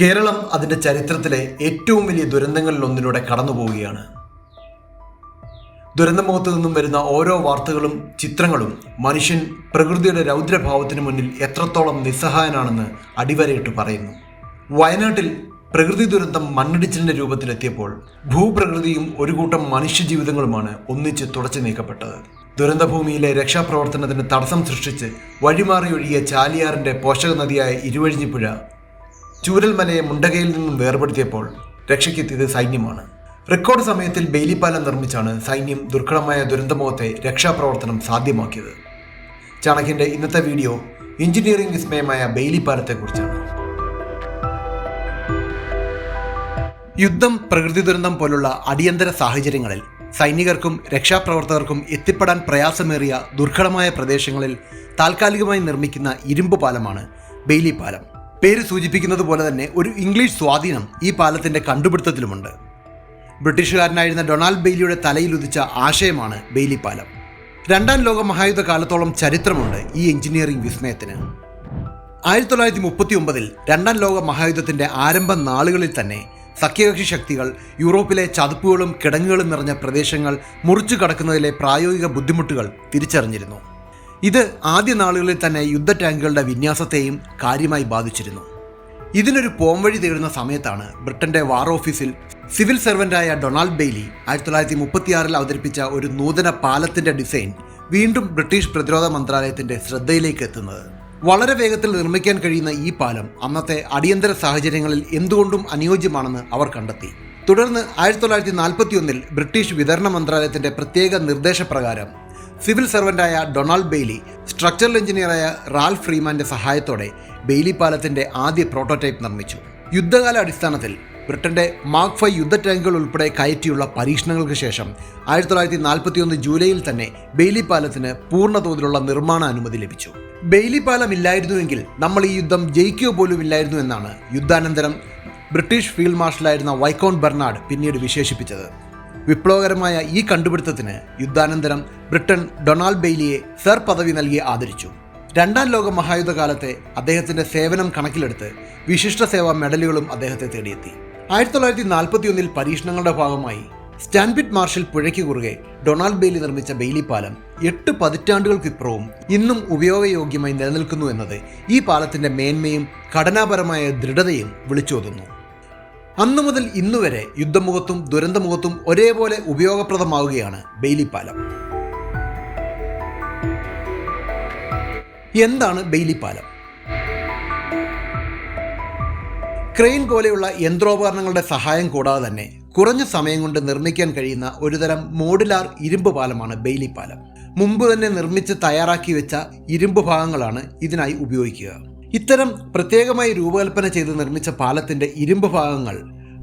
കേരളം അതിന്റെ ചരിത്രത്തിലെ ഏറ്റവും വലിയ ദുരന്തങ്ങളിൽ ഒന്നിലൂടെ കടന്നു പോവുകയാണ്. ദുരന്തമുഖത്തു നിന്നും വരുന്ന ഓരോ വാർത്തകളും ചിത്രങ്ങളും മനുഷ്യൻ പ്രകൃതിയുടെ രൗദ്രഭാവത്തിന് മുന്നിൽ എത്രത്തോളം നിസ്സഹായനാണെന്ന് അടിവരയിട്ട് പറയുന്നു. വയനാട്ടിൽ പ്രകൃതി ദുരന്തം മണ്ണിടിച്ചിലിന്റെ രൂപത്തിലെത്തിയപ്പോൾ ഭൂപ്രകൃതിയും ഒരു കൂട്ടം മനുഷ്യജീവിതങ്ങളുമാണ് ഒന്നിച്ച് തുടച്ചു നീക്കപ്പെട്ടത്. ദുരന്തഭൂമിയിലെ രക്ഷാപ്രവർത്തനത്തിന് തടസ്സം സൃഷ്ടിച്ച് വഴിമാറി ഒഴുകിയ ചാലിയാറിന്റെ പോഷക നദിയായ ഇരുവഴിഞ്ഞിപ്പുഴ ചൂരൽമലയെ മുണ്ടകയിൽ നിന്നും വേർപെടുത്തിയപ്പോൾ രക്ഷയ്ക്കെത്തിയത് സൈന്യമാണ്. റെക്കോർഡ് സമയത്തിൽ ബെയിലിപ്പാലം നിർമ്മിച്ചാണ് സൈന്യം ദുർഘടമായ ദുരന്തമുഖത്തെ രക്ഷാപ്രവർത്തനം സാധ്യമാക്കിയത്. ചാണകിന്റെ ഇന്നത്തെ വീഡിയോ എഞ്ചിനീയറിംഗ് വിസ്മയമായ ബെയിലിപ്പാലത്തെക്കുറിച്ചാണ് യുദ്ധം പ്രകൃതി ദുരന്തം പോലുള്ള അടിയന്തര സാഹചര്യങ്ങളിൽ സൈനികർക്കും രക്ഷാപ്രവർത്തകർക്കും എത്തിപ്പെടാൻ പ്രയാസമേറിയ ദുർഘടമായ പ്രദേശങ്ങളിൽ താൽക്കാലികമായി നിർമ്മിക്കുന്ന ഇരുമ്പ് പാലമാണ് ബെയിലി പാലം പേര് സൂചിപ്പിക്കുന്നത് പോലെ തന്നെ ഒരു ഇംഗ്ലീഷ് സ്വാധീനം ഈ പാലത്തിന്റെ കണ്ടുപിടുത്തത്തിലുമുണ്ട്. ബ്രിട്ടീഷുകാരനായിരുന്ന ഡൊണാൾഡ് ബെയ്ലിയുടെ തലയിലുദിച്ച ആശയമാണ് ബെയ്ലി പാലം. രണ്ടാം ലോക മഹായുദ്ധ കാലത്തോളം ചരിത്രമുണ്ട് ഈ എഞ്ചിനീയറിംഗ് വിസ്മയത്തിന്. ആയിരത്തി തൊള്ളായിരത്തി മുപ്പത്തി ഒമ്പതിൽ രണ്ടാം ലോക മഹായുദ്ധത്തിന്റെ ആരംഭ നാളുകളിൽ തന്നെ സഖ്യകക്ഷി ശക്തികൾ യൂറോപ്പിലെ ചതുപ്പുകളും കിടങ്ങുകളും നിറഞ്ഞ പ്രദേശങ്ങൾ മുറിച്ചു കടക്കുന്നതിലെ പ്രായോഗിക ബുദ്ധിമുട്ടുകൾ തിരിച്ചറിഞ്ഞിരുന്നു. ഇത് ആദ്യ നാളുകളിൽ തന്നെ യുദ്ധ ടാങ്കുകളുടെ വിന്യാസത്തെയും കാര്യമായി ബാധിച്ചിരുന്നു. ഇതിനൊരു പോംവഴി തേടുന്ന സമയത്താണ് ബ്രിട്ടന്റെ വാർ ഓഫീസിൽ സിവിൽ സെർവന്റായ ഡൊണാൾഡ് ബെയ്ലി ആയിരത്തി തൊള്ളായിരത്തി മുപ്പത്തിയാറിൽ അവതരിപ്പിച്ച ഒരു നൂതന പാലത്തിന്റെ ഡിസൈൻ വീണ്ടും ബ്രിട്ടീഷ് പ്രതിരോധ മന്ത്രാലയത്തിന്റെ ശ്രദ്ധയിലേക്ക് എത്തുന്നത്. വളരെ വേഗത്തിൽ നിർമ്മിക്കാൻ കഴിയുന്ന ഈ പാലം അന്നത്തെ അടിയന്തര സാഹചര്യങ്ങളിൽ എന്തുകൊണ്ടും അനുയോജ്യമാണെന്ന് അവർ കണ്ടെത്തി. തുടർന്ന് ആയിരത്തി തൊള്ളായിരത്തി നാൽപ്പത്തി ഒന്നിൽ ബ്രിട്ടീഷ് വിതരണ മന്ത്രാലയത്തിന്റെ പ്രത്യേക നിർദ്ദേശപ്രകാരം സിവിൽ സർവന്റായ ഡൊണാൾഡ് ബെയ്ലി സ്ട്രക്ചറൽ എഞ്ചിനീയറായ റാൽ ഫ്രീമാന്റെ സഹായത്തോടെ ബെയ്ലി പാലത്തിന്റെ ആദ്യ പ്രോട്ടോടൈപ്പ് നിർമ്മിച്ചു. യുദ്ധകാല അടിസ്ഥാനത്തിൽ ബ്രിട്ടന്റെ മാർക്ക് ഫൈവ് യുദ്ധ ടാങ്കുകൾ ഉൾപ്പെടെ കയറ്റിയുള്ള പരീക്ഷണങ്ങൾക്ക് ശേഷം ആയിരത്തി തൊള്ളായിരത്തി നാൽപ്പത്തി ഒന്ന് ജൂലൈയിൽ തന്നെ ബെയ്ലി പാലത്തിന് പൂർണ തോതിലുള്ള നിർമ്മാണ അനുമതി ലഭിച്ചു. ബെയ്ലി പാലം ഇല്ലായിരുന്നുവെങ്കിൽ നമ്മൾ ഈ യുദ്ധം ജയിക്കുക പോലും ഇല്ലായിരുന്നു എന്നാണ് യുദ്ധാനന്തരം ബ്രിട്ടീഷ് ഫീൽഡ് മാർഷലായിരുന്ന വൈക്കോൺ ബെർണാഡ് പിന്നീട് വിശേഷിപ്പിച്ചത്. വിപ്ലവകരമായ ഈ കണ്ടുപിടുത്തത്തിന് യുദ്ധാനന്തരം ബ്രിട്ടൻ ഡൊണാൾഡ് ബെയ്ലിയെ സർ പദവി നൽകി ആദരിച്ചു. രണ്ടാം ലോക മഹായുദ്ധകാലത്തെ അദ്ദേഹത്തിന്റെ സേവനം കണക്കിലെടുത്ത് വിശിഷ്ട സേവാ മെഡലുകളും അദ്ദേഹത്തെ തേടിയെത്തി. ആയിരത്തി തൊള്ളായിരത്തി നാൽപ്പത്തിയൊന്നിൽ പരീക്ഷണങ്ങളുടെ ഭാഗമായി സ്റ്റാൻബിറ്റ് മാർഷൽ പുഴയ്ക്ക് കുറുകെ ഡൊണാൾഡ് ബെയ്ലി നിർമ്മിച്ച ബെയ്ലി പാലം എട്ട് പതിറ്റാണ്ടുകൾക്കിപ്പുറവും ഇന്നും ഉപയോഗയോഗ്യമായി നിലനിൽക്കുന്നു എന്നത് ഈ പാലത്തിന്റെ മേന്മയും ഘടനാപരമായ ദൃഢതയും വിളിച്ചോതുന്നു. അന്നു മുതൽ ഇന്നുവരെ യുദ്ധമുഖത്തും ദുരന്തമുഖത്തും ഒരേപോലെ ഉപയോഗപ്രദമാവുകയാണ് ബെയിലിപ്പാലം പാലം. എന്താണ് ബെയിലിപ്പാലം പാലം? ക്രെയിൻ പോലെയുള്ള യന്ത്രോപകരണങ്ങളുടെ സഹായം കൂടാതെ തന്നെ കുറഞ്ഞ സമയം കൊണ്ട് നിർമ്മിക്കാൻ കഴിയുന്ന ഒരുതരം മോഡുലാർ ഇരുമ്പ് പാലമാണ് ബെയ്ലി പാലം. മുമ്പ് തന്നെ നിർമ്മിച്ച് തയ്യാറാക്കി വെച്ച ഇരുമ്പ് ഭാഗങ്ങളാണ് ഇതിനായി ഉപയോഗിക്കുക. ഇത്തരം പ്രത്യേകമായി രൂപകൽപ്പന ചെയ്ത് നിർമ്മിച്ച പാലത്തിന്റെ ഇരുമ്പ് ഭാഗങ്ങൾ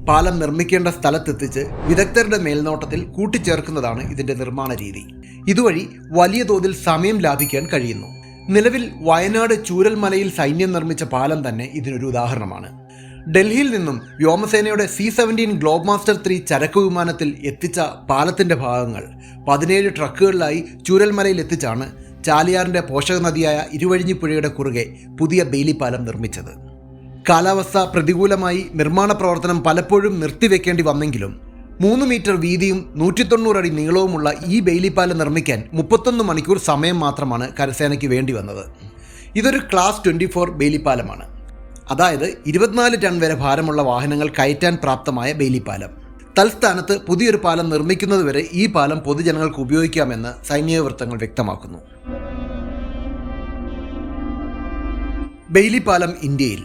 പാലം നിർമ്മിക്കേണ്ട സ്ഥലത്തെത്തിച്ച് വിദഗ്ധരുടെ മേൽനോട്ടത്തിൽ കൂട്ടിച്ചേർക്കുന്നതാണ് ഇതിന്റെ നിർമ്മാണ രീതി. ഇതുവഴി വലിയ തോതിൽ സമയം ലാഭിക്കാൻ കഴിയുന്നു. നിലവിൽ വയനാട് ചൂരൽമലയിൽ സൈന്യം നിർമ്മിച്ച പാലം തന്നെ ഇതിനൊരു ഉദാഹരണമാണ്. ഡൽഹിയിൽ നിന്നും വ്യോമസേനയുടെ C seventeen globemaster three ചരക്ക് വിമാനത്തിൽ എത്തിച്ച പാലത്തിന്റെ ഭാഗങ്ങൾ പതിനേഴ് ട്രക്കുകളിലായി ചൂരൽമലയിൽ എത്തിച്ചാണ് ചാലിയാറിന്റെ പോഷക നദിയായ ഇരുവഴിഞ്ഞിപ്പുഴയുടെ കുറുകെ പുതിയ ബെയിലി പാലം നിർമ്മിച്ചത്. കാലാവസ്ഥ പ്രതികൂലമായി നിർമ്മാണ പ്രവർത്തനം പലപ്പോഴും നിർത്തിവെക്കേണ്ടി വന്നെങ്കിലും മൂന്ന് മീറ്റർ വീതിയും നൂറ്റി തൊണ്ണൂറ് അടി നീളവുമുള്ള ഈ ബെയിലിപ്പാലം നിർമ്മിക്കാൻ മുപ്പത്തൊന്ന് മണിക്കൂർ സമയം മാത്രമാണ് കരസേനയ്ക്ക് വേണ്ടി വന്നത്. ഇതൊരു ക്ലാസ് ട്വന്റി ഫോർ ബെയിലിപ്പാലമാണ് അതായത് ഇരുപത്തിനാല് ടൺ വരെ ഭാരമുള്ള വാഹനങ്ങൾ കയറ്റാൻ പ്രാപ്തമായ ബെയിലിപ്പാലം തൽസ്ഥാനത്ത് പുതിയൊരു പാലം നിർമ്മിക്കുന്നതുവരെ ഈ പാലം പൊതുജനങ്ങൾക്ക് ഉപയോഗിക്കാമെന്ന് സൈനിക വൃത്തങ്ങൾ വ്യക്തമാക്കുന്നു. ബെയിലി പാലം ഇന്ത്യയിൽ.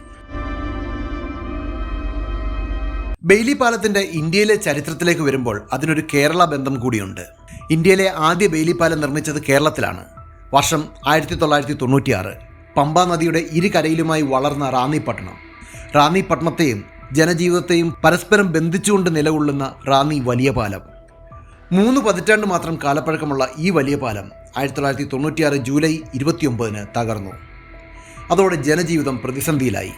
ബെയ്ലി പാലത്തിന്റെ ഇന്ത്യയിലെ ചരിത്രത്തിലേക്ക് വരുമ്പോൾ അതിനൊരു കേരള ബന്ധം കൂടിയുണ്ട്. ഇന്ത്യയിലെ ആദ്യ ബെയ്ലി പാലം നിർമ്മിച്ചത് കേരളത്തിലാണ്. വർഷം ആയിരത്തി തൊള്ളായിരത്തി തൊണ്ണൂറ്റിയാറ് പമ്പ നദിയുടെ ഇരുകരയിലുമായി വളർന്ന റാന്നിപട്ടണം. റാന്നിപട്ടണത്തെയും റാന്നി പട്ടണത്തെയും ജനജീവിതത്തെയും പരസ്പരം ബന്ധിച്ചുകൊണ്ട് നിലകൊള്ളുന്ന റാന്നി വലിയ പാലം മൂന്ന് പതിറ്റാണ്ട് മാത്രം കാലപ്പഴക്കമുള്ള ഈ വലിയ പാലം ആയിരത്തി തൊള്ളായിരത്തി തൊണ്ണൂറ്റിയാറ് ജൂലൈ ഇരുപത്തിയൊമ്പതിന് തകർന്നു. അതോടെ ജനജീവിതം പ്രതിസന്ധിയിലായി.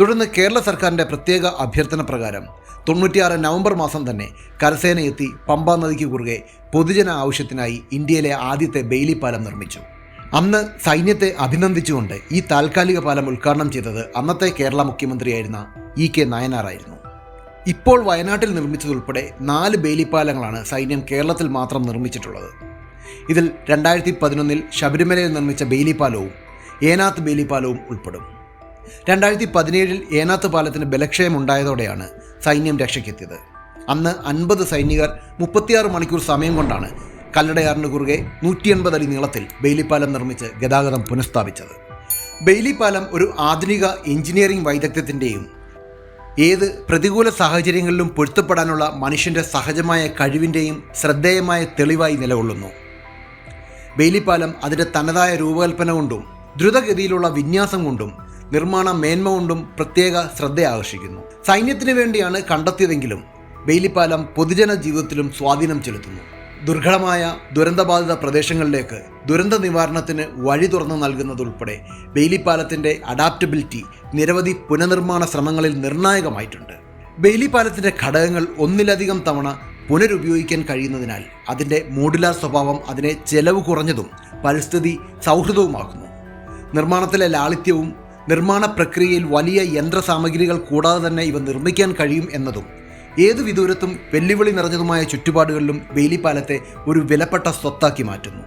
തുടർന്ന് കേരള സർക്കാരിന്റെ പ്രത്യേക അഭ്യർത്ഥന പ്രകാരം തൊണ്ണൂറ്റിയാറ് നവംബർ മാസം തന്നെ കരസേന എത്തി പമ്പാ നദിക്ക് കുറുകെ പൊതുജന ആവശ്യത്തിനായി ഇന്ത്യയിലെ ആദ്യത്തെ ബെയിലി പാലം നിർമ്മിച്ചു. അന്ന് സൈന്യത്തെ അഭിനന്ദിച്ചുകൊണ്ട് ഈ താൽക്കാലിക പാലം ഉദ്ഘാടനം ചെയ്തത് അന്നത്തെ കേരള മുഖ്യമന്ത്രിയായിരുന്ന ഇ കെ നയനാറായിരുന്നു. ഇപ്പോൾ വയനാട്ടിൽ നിർമ്മിച്ചതുൾപ്പെടെ നാല് ബേലിപ്പാലങ്ങളാണ് സൈന്യം കേരളത്തിൽ മാത്രം നിർമ്മിച്ചിട്ടുള്ളത്. ഇതിൽ രണ്ടായിരത്തി പതിനൊന്നിൽ ശബരിമലയിൽ നിർമ്മിച്ച ബേലിപ്പാലവും ഏനാത്ത് ബേലിപ്പാലവും ഉൾപ്പെടും. രണ്ടായിരത്തി പതിനേഴിൽ ഏനാത്ത് പാലത്തിന് ബലക്ഷയമുണ്ടായതോടെയാണ് സൈന്യം രക്ഷയ്ക്കെത്തിയത്. അന്ന് അൻപത് സൈനികർ മുപ്പത്തിയാറ് മണിക്കൂർ സമയം കൊണ്ടാണ് കല്ലടയാറിന് കുറുകെ നൂറ്റി എൺപത് അടി നീളത്തിൽ ബെയിലിപ്പാലം നിർമ്മിച്ച് ഗതാഗതം പുനഃസ്ഥാപിച്ചത്. ബെയിലിപ്പാലം ഒരു ആധുനിക എഞ്ചിനീയറിംഗ് വൈദഗ്ധ്യത്തിന്റെയും ഏത് പ്രതികൂല സാഹചര്യങ്ങളിലും പൊരുത്തപ്പെടാനുള്ള മനുഷ്യന്റെ സഹജമായ കഴിവിന്റെയും ശ്രദ്ധേയമായ തെളിവായി നിലകൊള്ളുന്നു. ബെയിലിപ്പാലം അതിന്റെ തനതായ രൂപകൽപ്പന കൊണ്ടും ദ്രുതഗതിയിലുള്ള വിന്യാസം കൊണ്ടും നിർമ്മാണ മേന്മ കൊണ്ടും പ്രത്യേക ശ്രദ്ധ ആകർഷിക്കുന്നു. സൈന്യത്തിന് വേണ്ടിയാണ് കണ്ടെത്തിയതെങ്കിലും ബെയിലിപ്പാലം പൊതുജന ജീവിതത്തിലും സ്വാധീനം ചെലുത്തുന്നു. ദുർഘടമായ ദുരന്തബാധിത പ്രദേശങ്ങളിലേക്ക് ദുരന്ത നിവാരണത്തിന് വഴി തുറന്നു നൽകുന്നതുൾപ്പെടെ ബെയിലിപ്പാലത്തിന്റെ അഡാപ്റ്റബിലിറ്റി നിരവധി പുനർനിർമ്മാണ ശ്രമങ്ങളിൽ നിർണായകമായിട്ടുണ്ട്. ബെയിലിപ്പാലത്തിന്റെ ഘടകങ്ങൾ ഒന്നിലധികം തവണ പുനരുപയോഗിക്കാൻ കഴിയുന്നതിനാൽ അതിന്റെ മോഡുലാർ സ്വഭാവം അതിനെ ചെലവ് കുറഞ്ഞതും പരിസ്ഥിതി സൗഹൃദവുമാക്കുന്നു. നിർമ്മാണത്തിലെ ലാളിത്യവും നിർമ്മാണ പ്രക്രിയയിൽ വലിയ യന്ത്രസാമഗ്രികൾ കൂടാതെ തന്നെ ഇവ നിർമ്മിക്കാൻ കഴിയും എന്നതും ഏതു വിദൂരത്തും വെല്ലുവിളി നിറഞ്ഞതുമായ ചുറ്റുപാടുകളിലും വേലിപ്പാലത്തെ ഒരു വിലപ്പെട്ട സ്വത്താക്കി മാറ്റുന്നു.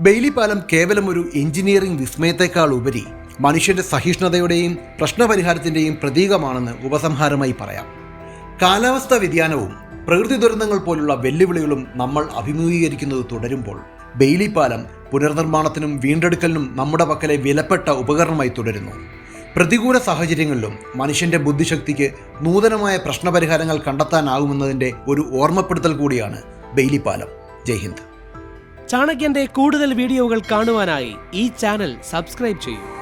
ബെയിലിപ്പാലം കേവലം ഒരു എഞ്ചിനീയറിംഗ് വിസ്മയത്തെക്കാൾ ഉപരി മനുഷ്യന്റെ സഹിഷ്ണുതയുടെയും പ്രശ്നപരിഹാരത്തിന്റെയും പ്രതീകമാണെന്ന് ഉപസംഹാരമായി പറയാം. കാലാവസ്ഥാ വ്യതിയാനവും പ്രകൃതി ദുരന്തങ്ങൾ പോലുള്ള വെല്ലുവിളികളും നമ്മൾ അഭിമുഖീകരിക്കുന്നത് തുടരുമ്പോൾ ബെയിലി പാലം പുനർനിർമ്മാണത്തിനും വീണ്ടെടുക്കലിനും നമ്മുടെ പക്കലെ വിലപ്പെട്ട ഉപകരണമായി തുടരുന്നു. പ്രതികൂല സാഹചര്യങ്ങളിലും മനുഷ്യന്റെ ബുദ്ധിശക്തിക്ക് നൂതനമായ പ്രശ്നപരിഹാരങ്ങൾ കണ്ടെത്താനാകുമെന്നതിന്റെ ഒരു ഓർമ്മപ്പെടുത്തൽ കൂടിയാണ് ബെയിലി പാലം ജയ് ഹിന്ദ്. ചാണക്യന്റെ കൂടുതൽ വീഡിയോകൾ കാണുവാനായി ഈ ചാനൽ സബ്സ്ക്രൈബ് ചെയ്യൂ.